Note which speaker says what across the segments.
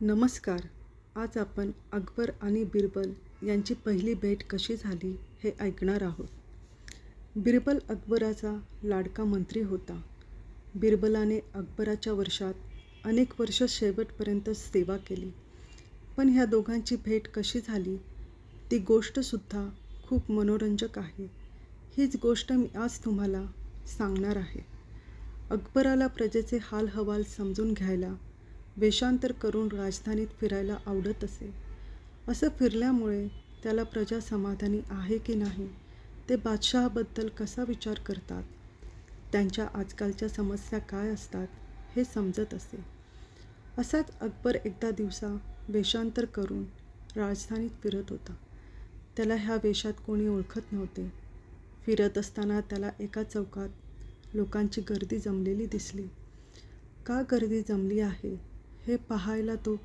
Speaker 1: नमस्कार. आज आपण अकबर आणि बिरबल यांची पहिली भेट कशी झाली हे ऐकणार आहोत. बिरबल अकबराचा लाडका मंत्री होता. बिरबलाने अकबराच्या वर्षात अनेक वर्ष शेवटपर्यंत सेवा केली. पण ह्या दोघांची भेट कशी झाली? ती गोष्टसुद्धा खूप मनोरंजक आहे. हीच गोष्ट मी आज तुम्हाला सांगणार आहे. अकबराला प्रजेचे हालहवाल समजून घ्यायला वेषांतर करून राजधानीत फिरायला आवडत असे. असं फिरल्यामुळे त्याला प्रजा समाधानी आहे की नाही ते बादशहाबद्दल कसा विचार करतात? त्यांच्या आजकालच्या समस्या काय असतात हे समजत असे. असाच अकबर एकदा दिवसा वेषांतर करून राजधानीत फिरत होता. त्याला ह्या वेशात कोणी ओळखत नव्हते. फिरत असताना त्याला एका चौकात लोकांची गर्दी जमलेली दिसली. का गर्दी जमली आहे? हे पाहायला तो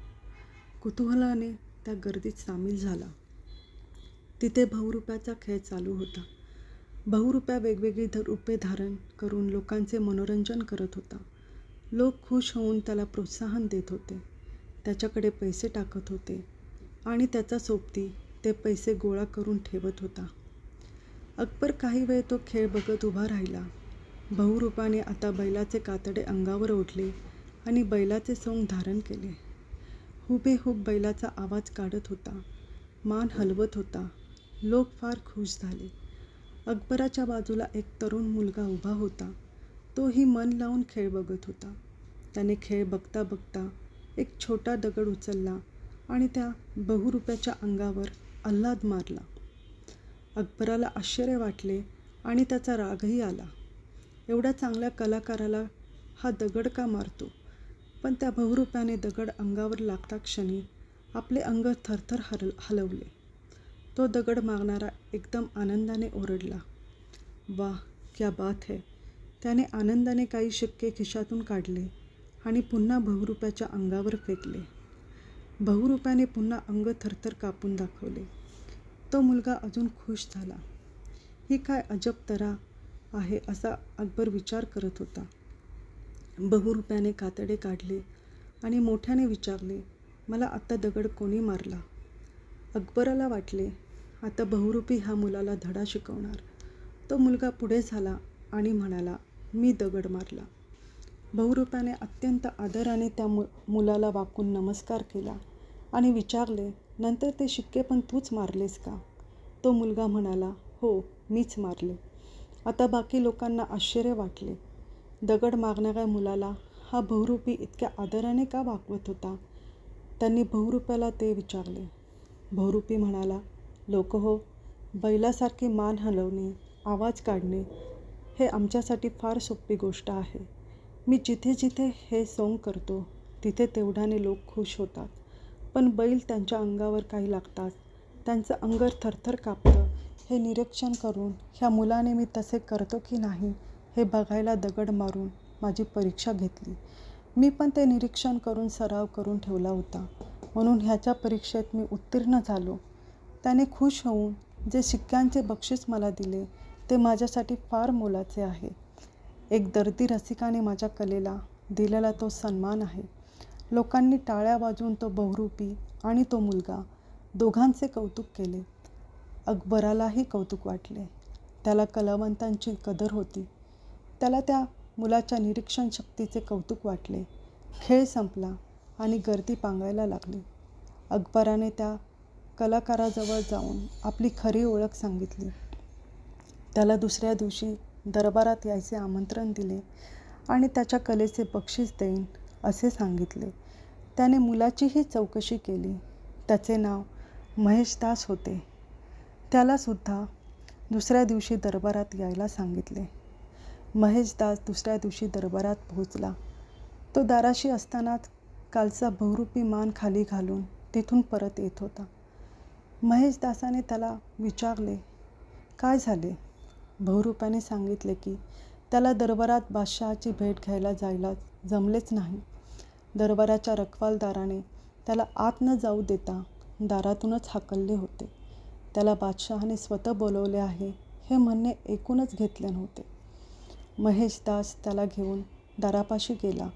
Speaker 1: कुतूहलाने त्या गर्दीत सामील झाला. तिथे बहुरुप्याचा खेळ चालू होता. बहुरुप्या वेगवेगळी ध रूपे धारण करून लोकांचे मनोरंजन करत होता. लोक खुश होऊन त्याला प्रोत्साहन देत होते. त्याच्याकडे पैसे टाकत होते आणि त्याचा सोबती ते पैसे गोळा करून ठेवत होता. अकबर काही वेळ तो खेळ बघत उभा राहिला. बहुरूपाने आता बैलाचे कातडे अंगावर ओढले आणि बैलाचे सोंग धारण केले. हुबेहूब बैलाचा आवाज काढत होता. मान हलवत होता. लोक फार खुश झाले. अकबराच्या बाजूला एक तरुण मुलगा उभा होता. तोही मन लावून खेळ बघत होता. त्याने खेळ बघता बघता एक छोटा दगड उचलला आणि त्या बहुरुप्याच्या अंगावर आल्हाद मारला. अकबराला आश्चर्य वाटले आणि त्याचा रागही आला. एवढ्या चांगल्या कलाकाराला हा दगड का मारतो? पण त्या बहुरूप्याने दगड अंगावर लागता क्षणी आपले अंग थरथर हल हलवले. तो दगड मागणारा एकदम आनंदाने ओरडला. वा क्या बात है. त्याने आनंदाने काही शिक्के खिशातून काढले आणि पुन्हा बहुरूप्याच्या अंगावर फेकले. बहुरूप्याने पुन्हा अंग थरथर कापून दाखवले. तो मुलगा अजून खुश झाला. ही काय अजब तरा आहे असा अकबर विचार करत होता. बहुरुप्याने कातडे काढले आणि मोठ्याने विचारले मला आत्ता दगड कोणी मारला? अकबराला वाटले आता बहुरूपी ह्या मुलाला धडा शिकवणार. तो मुलगा पुढे झाला आणि म्हणाला मी दगड मारला. बहुरूपाने अत्यंत आदराने त्या मु मुलाला वाकून नमस्कार केला आणि विचारले नंतर ते शिक्के पण तूच मारलेस का? तो मुलगा म्हणाला हो मीच मारले. आता बाकी लोकांना आश्चर्य वाटले. दगड मागणाऱ्या मुलाला हा बहुरूपी इतक्या आदराने का वागवत होता? त्यांनी बहुरूप्याला ते विचारले. बहुरूपी म्हणाला लोक हो बैलासारखी मान हलवणे आवाज काढणे हे आमच्यासाठी फार सोपी गोष्ट आहे. मी जिथे जिथे हे सोंग करतो तिथे तेवढ्याने लोक खुश होतात. पण बैल त्यांच्या अंगावर काही लागतात. त्यांचं अंगर थरथर कापतं. हे निरीक्षण करून ह्या मुलाने मी तसे करतो की नाही हे बघायला दगड मारून माझी परीक्षा घेतली. मी पण ते निरीक्षण करून सराव करून ठेवला होता. म्हणून ह्याच्या परीक्षेत मी उत्तीर्ण झालो. त्याने खुश होऊन जे शिक्क्यांचे बक्षीस मला दिले ते माझ्यासाठी फार मोलाचे आहे. एक दर्दी रसिकाने माझ्या कलेला दिलेला तो सन्मान आहे. लोकांनी टाळ्या वाजवून तो बहुरूपी आणि तो मुलगा दोघांचे कौतुक केले. अकबरालाही कौतुक वाटले. त्याला कलावंतांची कदर होती. त्याला त्या मुलाच्या निरीक्षण शक्तीचे कौतुक वाटले. खेळ संपला आणि गर्दी पांगायला लागली. अकबराने त्या कलाकाराजवळ जाऊन आपली खरी ओळख सांगितली. त्याला दुसऱ्या दिवशी दरबारात यायचे आमंत्रण दिले आणि त्याच्या कलेचे बक्षीस देईन असे सांगितले. त्याने मुलाचीही चौकशी केली. त्याचे नाव महेशदास होते. त्यालासुद्धा दुसऱ्या दिवशी दरबारात यायला सांगितले. महेशदास दुसऱ्या दिवशी दरबारात पोहोचला. तो दाराशी असतानाच कालचा बहुरूपी मान खाली घालून तिथून परत येत होता. महेशदासाने त्याला विचारले काय झाले? बहुरूपाने सांगितले की त्याला दरबारात बादशहाची भेट घ्यायला जायला जमलेच नाही. दरबाराच्या रखवालदाराने त्याला आत न जाऊ देता दारातूनच हाकलले होते. त्याला बादशहाने स्वतः बोलवले आहे हे म्हणणे ऐकूनच घेतले नव्हते. महेशदास त्याला घेऊन दारापाशी गेला.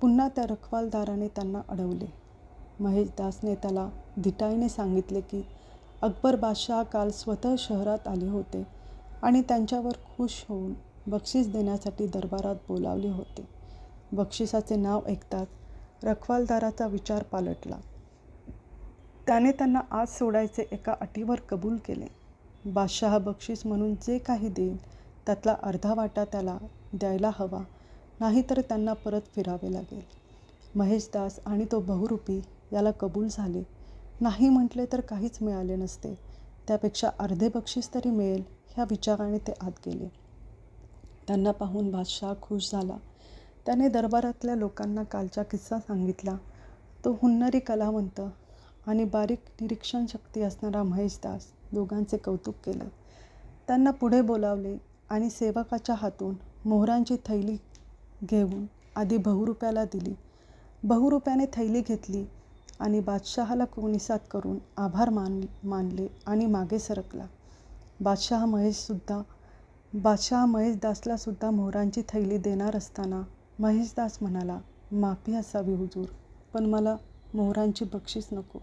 Speaker 1: पुन्हा त्या रखवालदाराने त्यांना अडवले. महेशदासने त्याला धिटाईने सांगितले की अकबर बादशाह काल स्वतः शहरात आले होते आणि त्यांच्यावर खुश होऊन बक्षीस देण्यासाठी दरबारात बोलावले होते. बक्षिसाचे नाव ऐकताच रखवालदाराचा विचार पालटला. त्याने त्यांना आज सोडायचे एका अटीवर कबूल केले. बादशहा बक्षीस म्हणून जे काही देईल त्यातला अर्धा वाटा त्याला द्यायला हवा नाहीतर त्यांना परत फिरावे लागेल. महेशदास आणि तो बहुरूपी याला कबूल झाले. नाही म्हटले तर काहीच मिळाले नसते. त्यापेक्षा अर्धे बक्षीस तरी मिळेल ह्या विचाराने ते आत गेले. त्यांना पाहून बादशाह खुश झाला. त्याने दरबारातल्या लोकांना कालचा किस्सा सांगितला. तो हुन्नरी कलावंत आणि बारीक निरीक्षण शक्ती असणारा महेशदास दोघांचे कौतुक केले. त्यांना पुढे बोलावले आणि सेवकाच्या हातून मोहरांची थैली घेऊन आधी बहुरुप्याला दिली. बहुरुप्याने थैली घेतली आणि बादशहाला कोणीसात करून आभार मान मानले आणि मागे सरकला. बादशाह महेशसुद्धा बादशहा महेशदासलासुद्धा मोहरांची थैली देणार असताना महेशदास म्हणाला माफी असावी हुजूर पण मला मोहरांची बक्षीस नको.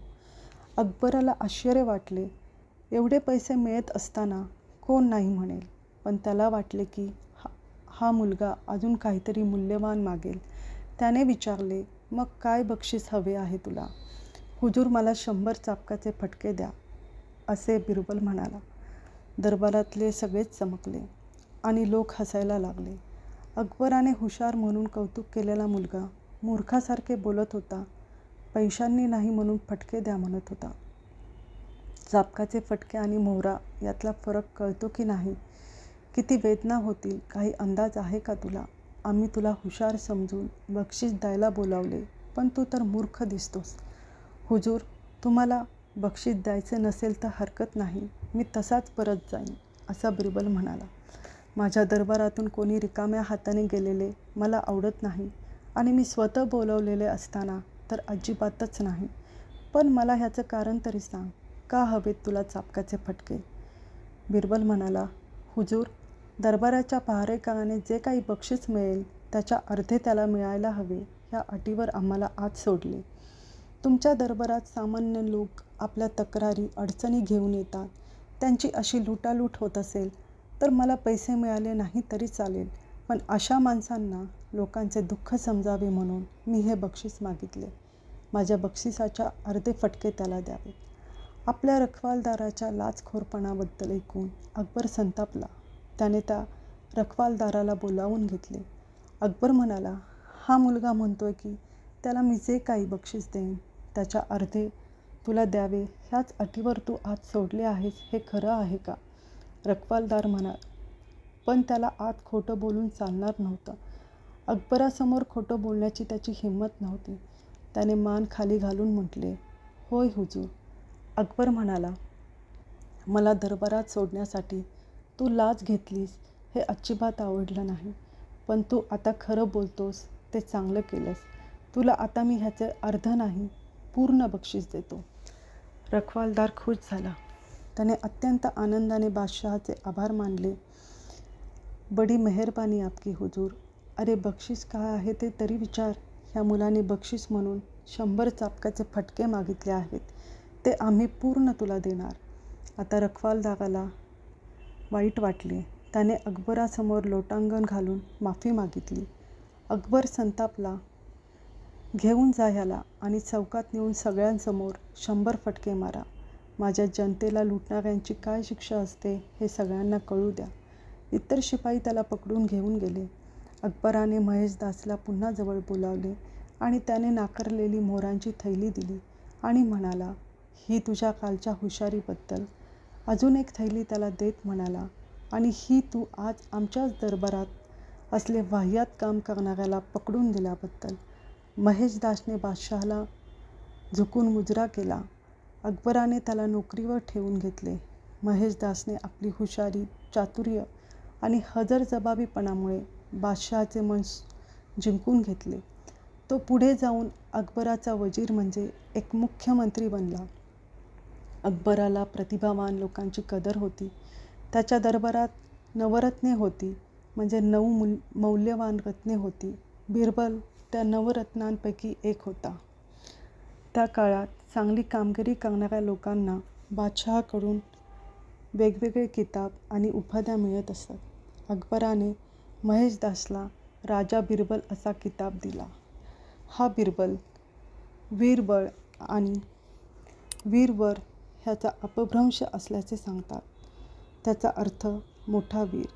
Speaker 1: अकबराला आश्चर्य वाटले. एवढे पैसे मिळत असताना कोण नाही म्हणेल. पण त्याला वाटले की हा हा मुलगा अजून काहीतरी मूल्यवान मागेल. त्याने विचारले मग काय बक्षीस हवे आहे तुला? हुजूर मला शंभर चापकाचे फटके द्या असे बिरबल म्हणाला. दरबारातले सगळेच चमकले आणि लोक हसायला लागले. अकबराने हुशार म्हणून कौतुक केलेला मुलगा मूर्खासारखे बोलत होता पैशांनी नाही म्हणून फटके द्या म्हणत होता. चापकाचे फटके आणि मोहरा यातला फरक कळतो की नाही? किती वेदना होतील काही अंदाज आहे का तुला? आम्ही तुला हुशार समजून बक्षीस द्यायला बोलावले पण तू तर मूर्ख दिसतोस. हुजूर तुम्हाला बक्षीस द्यायचे नसेल तर हरकत नाही मी तसाच परत जाईन असा बिरबल म्हणाला. माझ्या दरबारातून कोणी रिकाम्या हाताने गेलेले मला आवडत नाही आणि मी स्वतः बोलवलेले असताना तर अजिबातच नाही. पण मला ह्याचं कारण तरी सांग का हवेत तुला चापकाचे फटके? बिरबल म्हणाला हुजूर दरबाराच्या पहारेकराने जे काही बक्षीस मिळेल त्याच्या अर्धे त्याला मिळायला हवे ह्या अटीवर आम्हाला आत सोडले. तुमच्या दरबारात सामान्य लोक आपल्या तक्रारी अडचणी घेऊन येतात. त्यांची अशी लुटालूट होत असेल तर मला पैसे मिळाले नाही तरी चालेल. पण अशा माणसांना लोकांचे दुःख समजावे म्हणून मी हे बक्षीस मागितले. माझ्या बक्षिसाच्या अर्धे फटके त्याला द्यावे. आपल्या रखवालदाराच्या लाचखोरपणाबद्दल ऐकून अकबर संतापला. त्याने त्या रखवालदाराला बोलावून घेतले. अकबर म्हणाला हा मुलगा म्हणतोय की त्याला मी जे काही बक्षीस देईन त्याच्या अर्धे तुला द्यावे ह्याच अटीवर तू आत सोडले आहेस हे खरं आहे का? रखवालदार म्हणा पण त्याला आत खोटं बोलून चालणार नव्हतं. अकबरासमोर खोटं बोलण्याची त्याची हिंमत नव्हती. त्याने मान खाली घालून म्हटले होय हुजूर. अकबर म्हणाला मला दरबारात सोडण्यासाठी तू लाच घेतलीस हे अजिबात आवडलं नाही. पण तू आता खरं बोलतोस ते चांगलं केलंस. तुला आता मी ह्याचे अर्ध नाही पूर्ण बक्षीस देतो. रखवालदार खुश झाला. त्याने अत्यंत आनंदाने बादशहाचे आभार मानले. बडी मेहरबानी आपकी हुजूर. अरे बक्षीस काय आहे ते तरी विचार. ह्या मुलाने बक्षीस म्हणून शंभर चापकाचे फटके मागितले आहेत. ते आम्ही पूर्ण तुला देणार. आता रखवालदाराला वाईट वाटले. त्याने अकबरासमोर लोटांगण घालून माफी मागितली. अकबर संतापला घेऊन जा ह्याला आणि चौकात नेऊन सगळ्यांसमोर शंभर फटके मारा. माझ्या जनतेला लुटणाऱ्यांची काय शिक्षा असते हे सगळ्यांना कळू द्या. इतर शिपाई त्याला पकडून घेऊन गेले. अकबराने महेशदासला पुन्हा जवळ बोलावले आणि त्याने नाकारलेली मोरांची थैली दिली आणि म्हणाला ही तुझ्या कालच्या हुशारीबद्दल अजून एक थैली त्याला देत म्हणाला आणि ही तू आज आमच्याच दरबारात असले वाह्यात काम करणाऱ्याला पकडून दिल्याबद्दल. महेशदासने बादशहाला झुकून मुजरा केला. अकबराने त्याला नोकरीवर ठेवून घेतले. महेशदासने आपली हुशारी चातुर्य आणि हजरजबाबीपणामुळे बादशहाचे मन जिंकून घेतले. तो पुढे जाऊन अकबराचा वजीर म्हणजे एक मुख्यमंत्री बनला. अकबराला प्रतिभावान लोकांची कदर होती. त्याच्या दरबारात नवरत्ने होती म्हणजे नऊ मुल मौल्यवान रत्ने होती. बिरबल त्या नवरत्नांपैकी एक होता. त्या काळात चांगली कामगिरी करणाऱ्या लोकांना बादशहाकडून वेगवेगळे किताब आणि उपाध्या मिळत असत. अकबराने महेशदासला राजा बिरबल असा किताब दिला. हा बिरबल वीरबळ आणि वीरवर ह्याचा अपभ्रंश असल्याचे सांगतात. त्याचा अर्थ मोठा वीर.